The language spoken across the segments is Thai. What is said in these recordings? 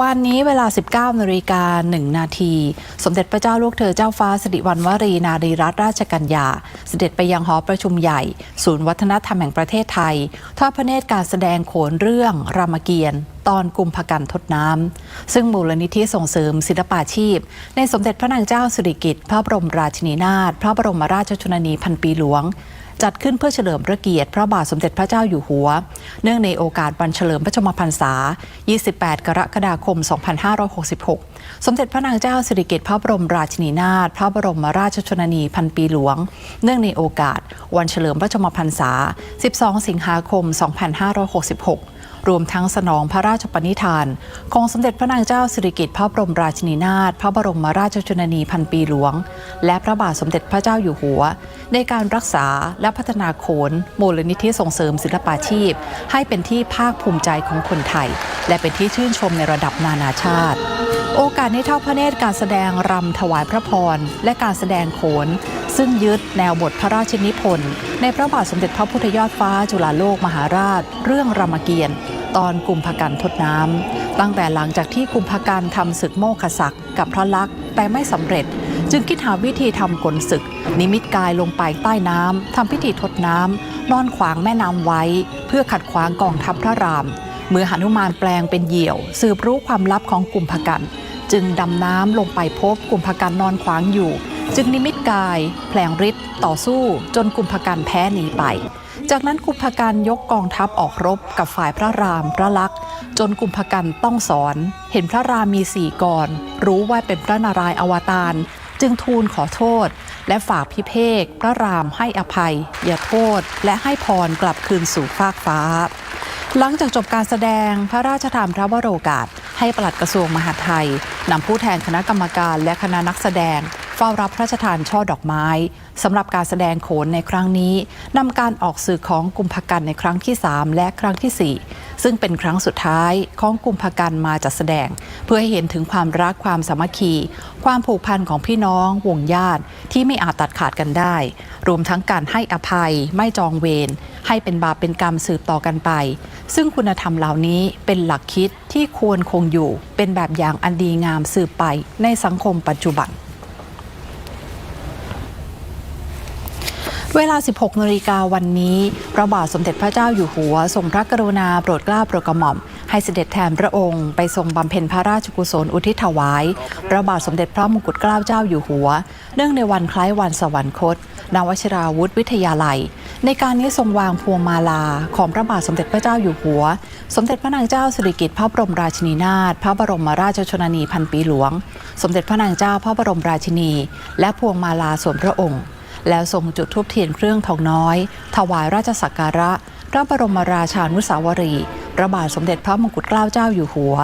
วันนี้เวลา 19นาฬิกา1นาที สมเด็จพระเจ้าลูกเธอเจ้าฟ้าสิริวัณวรีนารีรัตนราชกัญญา เสด็จไปยังหอประชุมใหญ่ ศูนย์วัฒนธรรมแห่งประเทศไทย ทอดพระเนตรการแสดงโขนเรื่อง รามเกียรติ์ตอนกุมภกันทดน้ำ ซึ่งมูลนิธิส่งเสริมศิลปาชีพ ในสมเด็จพระนางเจ้าสิริกิติ์พระบรมราชินีนาถพระบรมราชชนนีพันปีหลวง จัดขึ้นเพื่อเฉลิมพระเกียรติพระบาทสมเด็จพระเจ้าอยู่หัว เนื่องในโอกาสวันเฉลิมพระชนมพรรษา 28 กรกฎาคม 2566 สมเด็จพระนางเจ้าสิริกิติ์พระบรมราชินีนาถพระบรมราชชนนีพันปีหลวง เนื่องในโอกาสวันเฉลิมพระชนมพรรษา 12 สิงหาคม 2566 รวมทั้งสนองพระราชปณิธาน ของสมเด็จพระนางเจ้าสิริกิติ์พระบรมราชินีนาถพระบรมราชชนนีพันปีหลวง และพระบาทสมเด็จพระเจ้าอยู่หัว ในการรักษาและพัฒนาโขนมูลนิธิส่งเสริมศิลปาชีพ ให้เป็นที่ภาคภูมิใจของคนไทย และเป็นที่ชื่นชมในระดับนานาชาติ โอกาสนี้เท่าพระเนตรการแสดงรำถวายพระพร และการแสดงโขน ซึ่งยึดแนวบทพระราชนิพนธ์ในพระบาทสมเด็จพระพุทธยอดฟ้าจุฬาโลกมหาราช เรื่องรามเกียรติ์ตอนกุมภกันทดน้ำ ตั้งแต่หลังจากที่กุมภกันทำศึกโมฆศักดิ์กับพระลักษณ์แต่ไม่สำเร็จ จึงคิดหาวิธีทำกลศึก นิมิตกายลงไปใต้น้ำทำพิธีทดน้ำนอนขวางแม่น้ำไว้ เพื่อขัดขวางกองทัพพระราม เมื่อหนุมานแปลงเป็นเหยี่ยว สืบรู้ความลับของกุมภกัน จึงดำน้ำลงไปพบกุมภกันนอนขวางอยู่ จึงนิมิตกายแผลงฤทธิ์ต่อสู้จนกุมภกันแพ้หนีไป จากนั้นกุมภกันยกกองทัพออกรบกับฝ่ายพระรามพระลักษณ์จนกุมภกันต้องสอน เห็นพระรามมีสี่กรรู้ว่าเป็นพระนารายณ์อวตารจึงทูลขอโทษ และฝากพิเภกพระรามให้อภัย อย่าโทษ และให้พรกลับคืนสู่ฟากฟ้า หลังจากจบการแสดงพระราชทานพระวโรกาส ให้ปลัดกระทรวงมหาดไทยนำผู้แทนคณะกรรมการและคณะนักแสดงเฝ้ารับพระราชทานช่อดอกไม้สำหรับการแสดงโขนในครั้งนี้นำการออกสื่อของกุมภกันในครั้งที่ 3 และครั้งที่ 4 ซึ่งเป็นครั้งสุดท้ายของกุมภกันมาจัดแสดง เพื่อให้เห็นถึงความรักความสามัคคี ความผูกพันของพี่น้องวงญาติที่ไม่อาจตัดขาดกันได้ รวมทั้งการให้อภัยไม่จองเวร ให้เป็นบาปเป็นกรรมสืบต่อกันไป ซึ่งคุณธรรมเหล่านี้เป็นหลักคิดที่ควรคงอยู่ เป็นแบบอย่างอันดีงามสืบไปในสังคมปัจจุบัน เวลา 16นาฬิกาวันนี้ พระบาทสมเด็จพระเจ้าอยู่หัว ทรงพระกรุณาโปรดเกล้าโปรดกระหม่อมให้เสด็จแทนพระองค์ ไปทรงบำเพ็ญพระราชกุศลอุทิศถวาย พระบาทสมเด็จพระมงกุฎเกล้าเจ้าอยู่หัว เนื่องในวันคล้ายวันสวรรคต นวชิราวุธวิทยาลัย ในการนี้ทรงวางพวงมาลาของพระบาทสมเด็จพระเจ้าอยู่หัว สมเด็จพระนางเจ้าสิริกิติ์พระบรมราชินีนาถ พระบรมราชชนนีพันปีหลวง สมเด็จพระนางเจ้าพระบรมราชินี และพวงมาลาส่วนพระองค์ แล้วทรงจุดธูปเทียนเครื่องทองน้อย ถวายราชสักการะ พระบรมราชานุสาวรีย์พระบาทสมเด็จพระมงกุฎเกล้าเจ้าอยู่หัว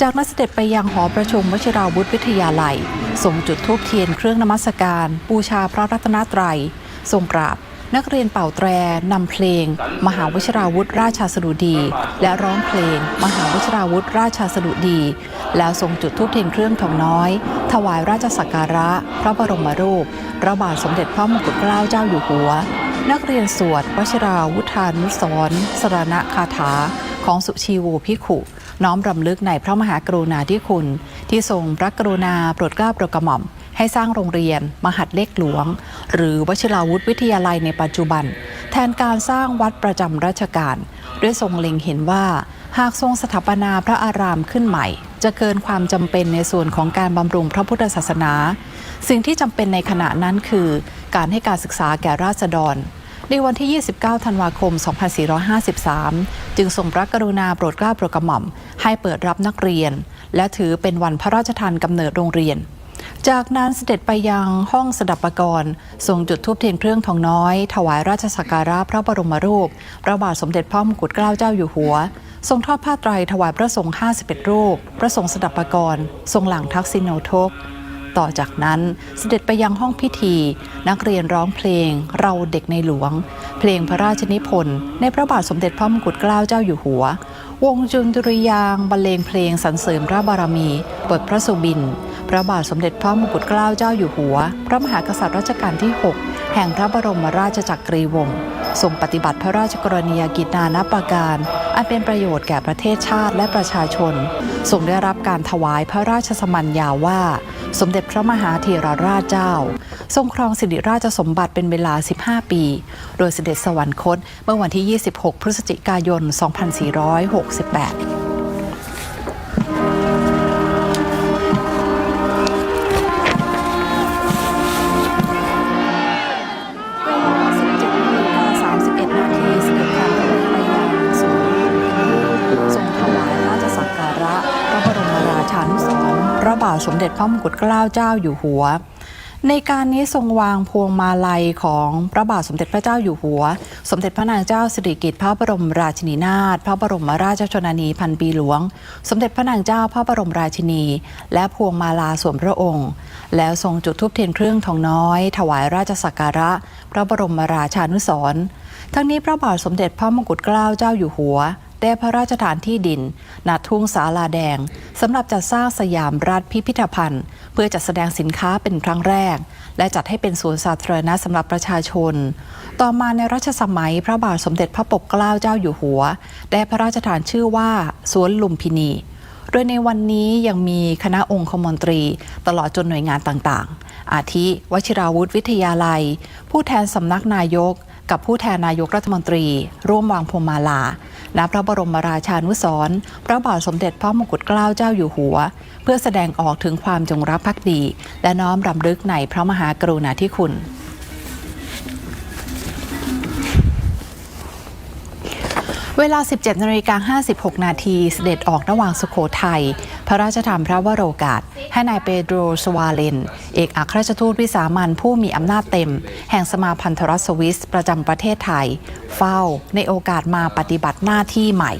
จากนั้นเสด็จไปยังหอประชุมวชิราวุธวิทยาลัยทรงจุดธูปเทียนเครื่องนมัสการ บูชาพระรัตนตรัย ทรงกราบ นักเรียนเป่าแตรนำเพลง มหาวชิราวุธราชาสดุดี และร้องเพลง มหาวชิราวุธราชาสดุดี แล้วทรงจุดธูปเทียนเครื่องทองน้อย ถวายราชสักการะ พระบรมรูปพระบาทสมเด็จพระมงกุฎเกล้าเจ้าอยู่หัว นักเรียนสวดวชิราวุธานุสรสรณคาถาของสุชีวูพิขุ น้อมรำลึกในพระมหากรุณาธิคุณ ที่ทรงพระกรุณาโปรดเกล้าโปรดกระหม่อม ให้สร้างโรงเรียน มหัดเล็กหลวง หรือวชิราวุธวิทยาลัยในปัจจุบัน แทนการสร้างวัดประจำราชการ ด้วยทรงเล็งเห็นว่า หากทรงสถาปนาพระอารามขึ้นใหม่ จะเกินความจำเป็นในส่วนของการบำรุงพระพุทธศาสนา สิ่งที่จำเป็นในขณะนั้นคือ การให้การศึกษาแก่ราษฎรในวันที่ 29 ธันวาคม 2453 จึงทรงพระกรุณาโปรดเกล้าโปรดกระหม่อม ให้เปิดรับนักเรียน และถือเป็นวันพระราชทานกำเนิดโรงเรียน จากนั้นเสด็จไปยังห้องสดับปกรณ์ทรงจุดธูปเทียนเครื่องทองน้อย ถวายราชสักการะพระบรมรูป พระบาทสมเด็จพระมงกุฎเกล้าเจ้าอยู่หัว ทรงทอดผ้าไตรถวายพระสงฆ์51 รูป พระสงฆ์สดับปกรณ์ทรงหลังทักษิโนทก ต่อจากนั้นเสด็จไปยังห้องพิธี นักเรียนร้องเพลง เราเด็กในหลวง เพลงพระราชนิพนธ์ในพระบาทสมเด็จพระมงกุฎเกล้าเจ้าอยู่หัว วงจุนดุริยางบรรเลงเพลงสรรเสริมพระบารมี บทพระสุบิน พระบาทสมเด็จพระมงกุฎเกล้าเจ้าอยู่หัว พระมหากษัตริย์รัชกาลที่ 6 แห่งพระบรมราชจักรีวงศ์ทรงปฏิบัติพระราชกรณียกิจนานาประการ อันเป็นประโยชน์แก่ประเทศชาติและประชาชน ทรงได้รับการถวายพระราชสมัญญาว่า สมเด็จพระมหาเถรราชเจ้า ทรงครองสิริราชสมบัติเป็นเวลา 15 ปี โดยเสด็จสวรรคตเมื่อวันที่ 26 พฤศจิกายน 2468 รมราชานุสรณ์พระบาทสมเด็จพระมงกุฎเกล้าเจ้าอยู่หัว ในการนี้ทรงวางพวงมาลัยของพระบาทสมเด็จพระเจ้าอยู่หัว สมเด็จพระนางเจ้าสิริกิติ์พระบรมราชินีนาถพระบรมราชชนนีพันปีหลวง สมเด็จพระนางเจ้าพระบรมราชินี และพวงมาลาสวมพระองค์ แล้วทรงจุดธูปเทียนเครื่องทองน้อย ถวายราชสักการะ พระบรมราชานุสรณ์ทั้งนี้พระบาทสมเด็จพระมงกุฎเกล้าเจ้าอยู่หัว ได้พระราชทานที่ดินณทุ่งสาลาแดงสำหรับจัดสร้างสยามรัฐพิพิธภัณฑ์ เพื่อจัดแสดงสินค้าเป็นครั้งแรก และจัดให้เป็นสวนสาธารณะสำหรับประชาชน ต่อมาในรัชสมัยพระบาทสมเด็จพระปกเกล้าเจ้าอยู่หัว ได้พระราชทานชื่อว่าสวนลุมพินีโดยในวันนี้ยังมีคณะองคมนตรี ตลอดจนหน่วยงานต่างๆ อาทิวชิราวุธวิทยาลัย ผู้แทนสำนักนายก กับผู้แทนนายกรัฐมนตรี ร่วมวางพวงมาลา ณพระบรมราชานุสร์พระบาทสมเด็จพระมงกุฎเกล้าเจ้าอยู่หัว เพื่อแสดงออกถึงความจงรักภักดี และน้อมรำลึกในพระมหากรุณาธิคุณเวลา 17นาฬิกา56 นาทีเสด็จออกระหว่างสุโขทัย พระราชทานพระวโรกาส ให้นายเปโดรสวาเลน เอกอัครราชทูตวิสามันผู้มีอำนาจเต็ม แห่งสมาพันธรัฐสวิสประจำประเทศไทย เฝ้าในโอกาสมาปฏิบัติหน้าที่ใหม่